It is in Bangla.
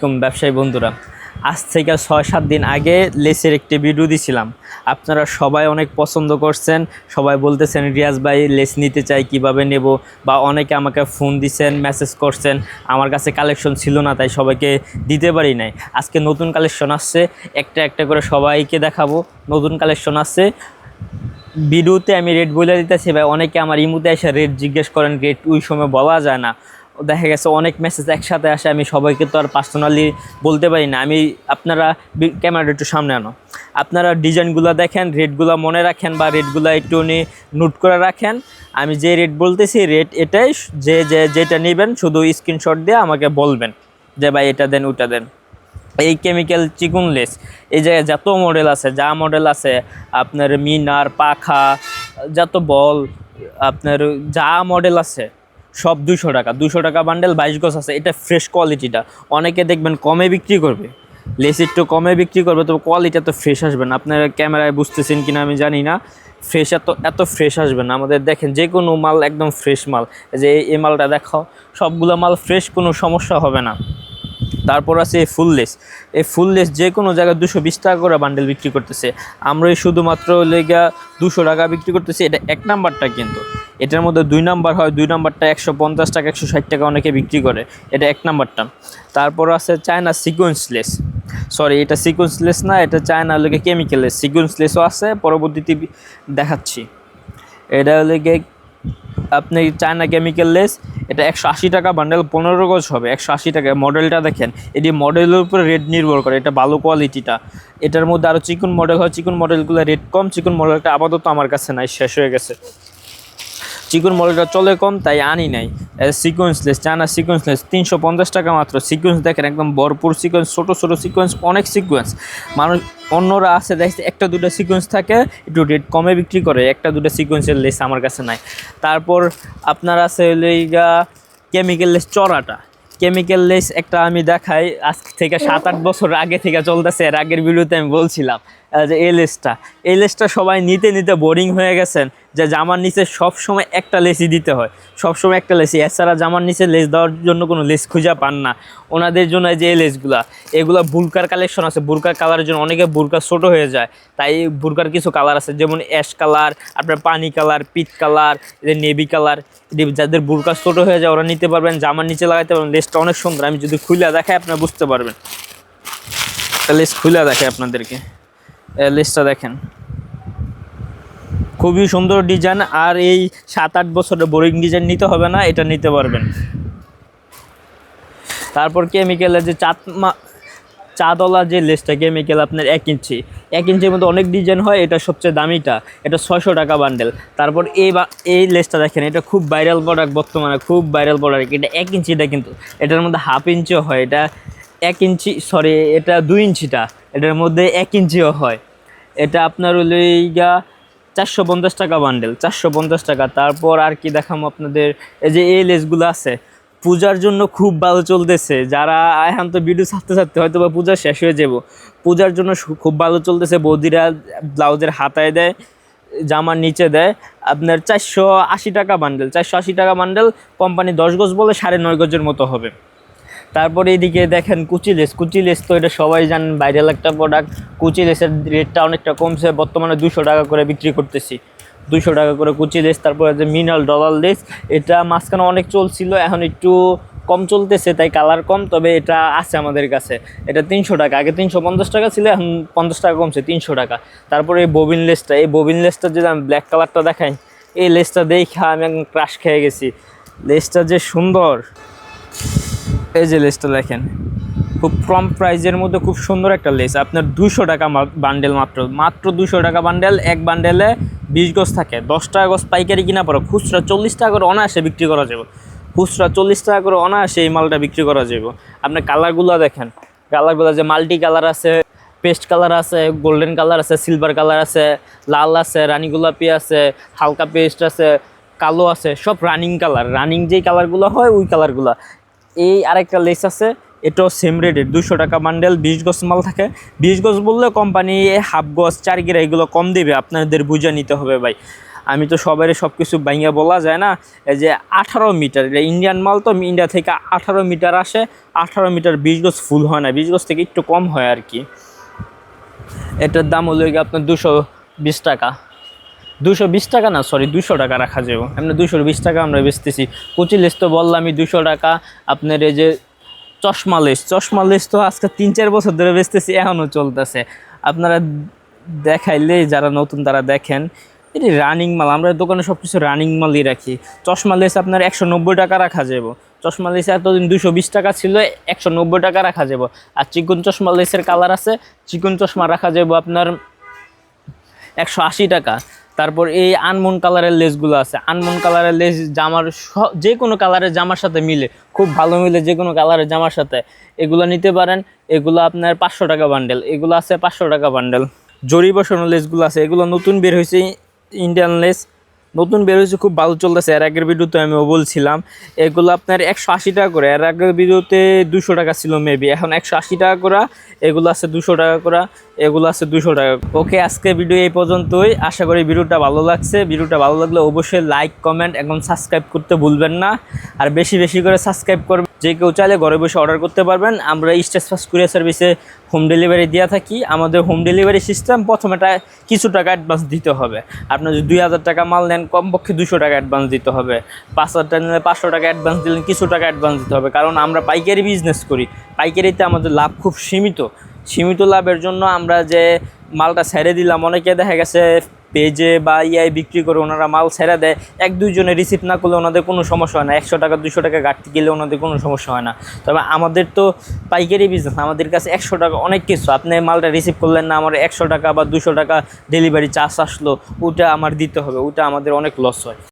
ব্যবসায়ী বন্ধুরা। আজ থেকে ছয় সাত দিন আগে লেসের একটি ভিডিও দিছিলাম। আপনারা সবাই অনেক পছন্দ করছেন। সবাই বলতেছেন, রিয়াজ ভাই, লেস নিতে চাই, কীভাবে নেব? বা অনেকে আমাকে ফোন দিছেন মেসেজ করছেন। আমার কাছে কালেকশন ছিল না, তাই সবাইকে দিতে পারি নাই। আজকে নতুন কালেকশন আসছে। একটা একটা করে সবাইকে দেখাবো। নতুন কালেকশন আসছে। ভিডিওতে আমি রেট বলে দিতেছি। ভাই, অনেকে আমার ইমুতে এসে রেট জিজ্ঞেস করেন রেট ওই সময় বলা যায় না? দেখা গেছে অনেক মেসেজ একসাথে আসে, আমি সবাইকে তো আর পার্সোনালি বলতে পারি না। আমি, আপনারা ক্যামেরাটা একটু সামনে আনো। আপনারা ডিজাইনগুলো দেখেন রেটগুলো মনে রাখেন বা রেটগুলো একটু উনি নোট করে রাখেন। আমি যে রেট বলতেছি রেট এটাই যে যে, যেটা নেবেন, শুধু স্ক্রিনশট দিয়ে আমাকে বলবেন যে, ভাই, এটা দেন, ওটা দেন। এই কেমিক্যাল চিকুনলেস, এই জায়গায় যত মডেল আছে, যা মডেল আছে, আপনার মিনার, পাখা, যত বল, আপনার যা মডেল আছে সব দুশো টাকা। দুশো টাকা বান্ডেল বাইশ গজ আছে। এটা ফ্রেশ কোয়ালিটিটা অনেকে দেখবেন কমে বিক্রি করবে। লেস একটু কমে বিক্রি করবে, তবে কোয়ালিটি এত ফ্রেশ আসবে না। আপনারা ক্যামেরায় বুঝতেছেন কিনা আমি জানি না। ফ্রেশ এত এত ফ্রেশ আসবে না। আমাদের দেখেন, যে কোনো মাল একদম ফ্রেশ মাল। যে এই মালটা দেখাও, সবগুলো মাল ফ্রেশ কোনো সমস্যা হবে না। তারপর আছে এই ফুললেস এই ফুললেস যে কোনো জায়গায় দুশো বিশ টাকা করে বান্ডেল বিক্রি করতেছে। আমরা এই শুধুমাত্র লেগা দুশো টাকা বিক্রি করতেছি। এটা এক নাম্বারটা কিন্তু। এটার মধ্যে দুই নাম্বার হয়, দুই নাম্বারটা একশো পঞ্চাশ টাকা, একশো ষাট টাকা অনেকে বিক্রি করে। এটা এক নাম্বারটা। তারপর আছে চায়না সিকোয়েন্সলেস সরি এটা সিকোয়েন্সলেস না, এটা চায়না লেগে কেমিক্যালেস সিকোয়েন্সলেসও আছে, পরবর্তীতে দেখাচ্ছি। এটা লেগে আপনি চায়না কেমিক্যাল লেস এটা একশো আশি টাকা বান্ডেল পনেরো গজ হবে, একশো আশি টাকা। মডেলটা দেখেন, এটি মডেলের উপরে রেট নির্ভর করে, এটা ভালো কোয়ালিটিটা এটার মধ্যে আরও চিকন মডেল হয়, চিকন মডেলগুলো রেট কম, চিকন মডেলটা আপাতত আমার কাছে নাই, শেষ হয়ে গেছে। চিকন মডেলটা চলে কম, তাই আনি নাই। সিকোয়েন্সলেস চায়না সিকোয়েন্সলেস তিনশো পঞ্চাশ টাকা মাত্র। সিকোয়েন্স দেখেন, একদম ভরপুর সিকোয়েন্স ছোটো ছোটো সিকোয়েন্স অনেক সিকোয়েন্স মানুষ, অন্যরা আছে, দেখছে, একটা দুটো সিকোয়েন্স থাকে, একটু রেট কমে বিক্রি করে, একটা দুটো সিকোয়েন্সের লেস আমার কাছে নাই। তারপর আপনার আছে লেগা কেমিক্যাল লেস চড়াটা। কেমিক্যাল লেস একটা আমি দেখাই, আজ থেকে সাত আট বছর আগে থেকে চলতেছে, এর আগের ভিডিওতে আমি বলছিলাম। যে এই লেসটা। এই লেসটা সবাই নিতে নিতে বোরিং হয়ে গেছেন যে জামার নিচে সব সময় একটা লেসি দিতে হয়। সব সময় একটা লেসি এছাড়া জামার নিচে লেস দেওয়ার জন্য কোনো লেস খুঁজে পান না। ওনাদের জন্য যে লেসগুলা, এগুলা বুরকার কালেকশন আছে। বুরকার কালারের জন্য অনেকে বুরকা ছোট হয়ে যায়। তাই বুরকার কিছু কালার আছে। যেমন অ্যাশ কালার আপনার পানি কালার পিট কালার নেভি কালার যাদের বুরকা ছোট হয়ে যায়, ওরা নিতে পারবেন। জামার নিচে লাগাইতে পারবেন। লেসটা অনেক সুন্দর। আমি যদি খুলে দেখাই, আপনারা বুঝতে পারবেন। লেস খুলে দেখাই আপনাদেরকে। লেসটা দেখেন। খুবই সুন্দর ডিজাইন আর এই সাত আট বছরের বোরিং ডিজাইন নিতে হবে না, এটা নিতে পারবেন। তারপর কেমিক্যালের যে চাঁদ চাঁদওয়ালা যে লেসটা কেমিক্যাল আপনার এক ইঞ্চি এক ইঞ্চির মধ্যে অনেক ডিজাইন হয়, এটা সবচেয়ে দামিটা, এটা ছয়শো টাকা বান্ডেল তারপর এই বা এই লেসটা দেখেন, এটা খুব ভাইরাল প্রোডাক্ট বর্তমানে, খুব ভাইরাল প্রোডাক্ট এটা এক ইঞ্চিটা কিন্তু এটার মধ্যে হাফ ইঞ্চিও হয়, এটা এক ইঞ্চি সরি এটা দুই ইঞ্চিটা এটার মধ্যে এক ইঞ্চিও হয়। এটা আপনার হলো গা চারশো পঞ্চাশ টাকা বান্ডেল চারশো পঞ্চাশ টাকা। তারপর আর কি দেখাম আপনাদের, এই যে এই লেসগুলো আছে, পূজার জন্য খুব ভালো চলতেছে। যারা এখন তো ভিডিও ছাড়তে ছাড়তে হয়তো বা পূজা শেষ হয়ে যাব। পূজার জন্য খুব ভালো চলতেছে। বৌদিরা ব্লাউজের হাতায় দেয়, জামার নিচে দেয়। আপনার চারশো আশি টাকা বান্ডেল চারশো আশি টাকা বান্ডেল কোম্পানি দশ গজ বলে সাড়ে নয় গজের মতো হবে। তারপরে এইদিকে দেখেন কুচি লেস কুচি লেস তো এটা সবাই জানেন ভাইরাল একটা প্রোডাক্ট কুচি লেসের রেটটা অনেকটা কমছে, বর্তমানে দুশো টাকা করে বিক্রি করতেছি। দুশো টাকা করে কুচি লেস, তারপরে যে মিনাল ডলার লেস, এটা মাঝখানে অনেক চলছিল, এখন একটু কম চলতেছে, তাই কালার কম, তবে এটা আছে আমাদের কাছে। এটা তিনশো টাকা, আগে তিনশো পঞ্চাশ টাকা ছিল, এখন পঞ্চাশ টাকা কমছে, তিনশো টাকা। তারপরে এই ববিন লেসটা, এই ববিন লেসটা যদি আমি ব্ল্যাক কালারটা দেখাই, এই লেসটা দেখা আমি একদম ক্রাশ খেয়ে গেছি। লেসটা যে সুন্দর। এই যে লেসটা দেখেন, খুব কম প্রাইজের মধ্যে খুব সুন্দর একটা লেস আপনার দুশো টাকা বান্ডেল মাত্র মাত্র দুশো টাকা বান্ডেল এক বান্ডেলে বিশ গজ থাকে। দশ টাকা গজ পাইকারি কিনা পড়ো খুচরা চল্লিশ টাকা করে অনায়াসে বিক্রি করা যাবে। খুচরা চল্লিশ টাকা করে অনায়াসে এই মালটা বিক্রি করা যাবে। আপনার কালারগুলো দেখেন কালারগুলো যে মাল্টি কালার আছে পেস্ট কালার আছে গোল্ডেন কালার আছে সিলভার কালার আছে, লাল আছে, রানী গোলাপি আছে, হালকা পেস্ট আছে, কালো আছে, সব রানিং কালার রানিং যেই কালারগুলো হয়, ওই কালারগুলো এই আরেকটা লেস আছে, এটাও সেম রেটের দুশো টাকা বান্ডেল বিশ গজ মাল থাকে। বিশ গজ বললে কোম্পানি হাফ গজ, চার গিরা এগুলো কম দেবে, আপনাদের বুঝে নিতে হবে ভাই। আমি তো সবারই সব কিছু বাইঙ্গা বলা যায় না, এই যে আঠারো মিটার, এটা ইন্ডিয়ান মাল তো ইন্ডিয়া থেকে আঠারো মিটার আসে, আঠারো মিটার বিশ গজ ফুল হয় না, বিশ গজ থেকে একটু কম হয় আর কি। এটার দাম হলো আপনার দুশো বিশ টাকা। দুশো বিশ টাকা না সরি দুশো টাকা রাখা যাবে। এমনি দুশো বিশ টাকা আমরা বেচতেছি। কুচি লেস তো বললামই, দুশো টাকা। আপনার এই যে চশমা লেস চশমা লেস তো আজকে তিন চার বছর ধরে বেচতেছি এখনও চলতেছে। আপনারা দেখাইলে যারা নতুন তারা দেখেন। এটি রানিং মাল, আমরা দোকানে সব কিছু রানিং মালই রাখি। চশমা লেস আপনার একশো নব্বই টাকা রাখা যাব। চশমা লেস এতদিন দুশো বিশ টাকা ছিল, একশো নব্বই টাকা রাখা যাব। আর চিকন চশমা লেসের কালার আছে, চিকন চশমা রাখা যাব আপনার একশো আশি টাকা। তারপর এই আনমন কালারের লেসগুলো আছে। আনমন কালারের লেস জামার যে কোনো কালারের জামার সাথে মিলে, খুব ভালো মিলে যে কোনো কালারের জামার সাথে। এগুলো নিতে পারেন, এগুলো আপনার পাঁচশো টাকা বান্ডেল এগুলো আছে পাঁচশো টাকা বান্ডেল জরি বসানো লেসগুলো আছে, এগুলো নতুন বের হয়েছে, ইন্ডিয়ান লেস। নতুন বের হয়েছে, খুব ভালো চলতেছে। এর আগের ভিডিওতে আমিও বলছিলাম, এগুলো আপনার একশো আশি টাকা করে। এর আগের ভিডিওতে দুশো টাকা ছিল মেবি এখন একশো আশি টাকা করা, এগুলো আছে দুশো টাকা করা, এগুলো আছে দুশো টাকা ওকে আজকে ভিডিও এই পর্যন্তই। আশা করি ভিডিওটা ভালো লাগছে। ভিডিওটা ভালো লাগলে অবশ্যই লাইক কমেন্ট এবং সাবস্ক্রাইব করতে ভুলবেন না। আর বেশি বেশি করে সাবস্ক্রাইব করবেন। যে কেউ চাইলে ঘরে বসে অর্ডার করতে পারবেন। আমরা স্টেজ ফাস্ট কুরিয়ার সার্ভিসে হোম ডেলিভারি দেওয়া থাকি। আমাদের হোম ডেলিভারি সিস্টেম প্রথমেটা কিছু টাকা অ্যাডভান্স দিতে হবে। আপনার যদি দুই হাজার টাকা মাল নেন, কমপক্ষে দুশো টাকা অ্যাডভান্স দিতে হবে। পাঁচ হাজার টাকা নিলে পাঁচশো টাকা অ্যাডভান্স দিলেন কিছু টাকা অ্যাডভান্স দিতে হবে। কারণ আমরা পাইকারি বিজনেস করি। পাইকারিতে আমাদের লাভ খুব সীমিত। সীমিত লাভের জন্য আমরা যে মালটা ছেড়ে দিলাম, অনেকে দেখা গেছে পেজে বা ইয়ে বিক্রি করে ওনারা মাল ছেড়ে দেয়, এক দুইজনে রিসিভ না করলে ওনাদের কোনো সমস্যা হয় না। একশো টাকা দুশো টাকা ঘাটতি গেলে ওনাদের কোনো সমস্যা হয় না। তবে আমাদের তো পাইকারি বিজনেস আমাদের কাছে একশো টাকা অনেক কিছু। আপনি মালটা রিসিভ করলেন না, আমার একশো টাকা বা দুশো টাকা ডেলিভারি চার্জ আসলো, ওটা আমার দিতে হবে, ওটা আমাদের অনেক লস হয়।